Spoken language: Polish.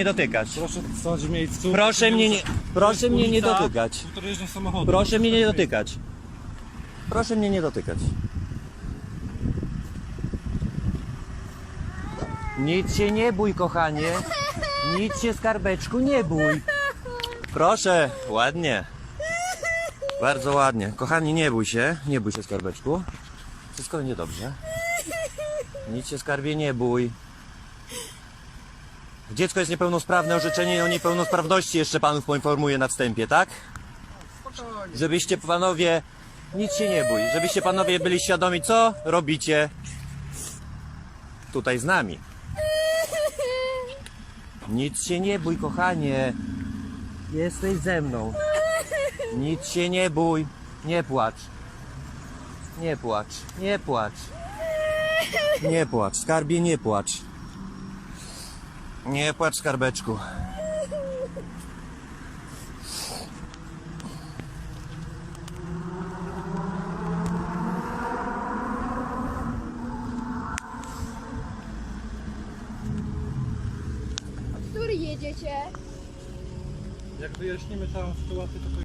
nie dotykać. Proszę stać w miejscu. Proszę mnie nie, proszę mnie nie dotykać. Który jeżdżą samochodem. Proszę mnie nie dotykać. Proszę mnie nie dotykać. Nic się nie bój, kochanie. Nic się, skarbeczku, nie bój. Proszę, ładnie. Bardzo ładnie. Kochani, nie bój się. Nie bój się, skarbeczku. Wszystko będzie dobrze. Nic się, skarbie, nie bój. Dziecko jest niepełnosprawne, orzeczenie o niepełnosprawności jeszcze panów poinformuję na wstępie, tak? Żebyście panowie, nic się nie bój, żebyście panowie byli świadomi, co robicie tutaj z nami. Nic się nie bój, kochanie. Jesteś ze mną. Nic się nie bój. Nie płacz. Nie płacz. Nie płacz. Nie płacz. Skarbie, nie płacz. Nie płacz, skarbeczku. Który jedziecie? Jak wyjaśnimy całą sytuację, to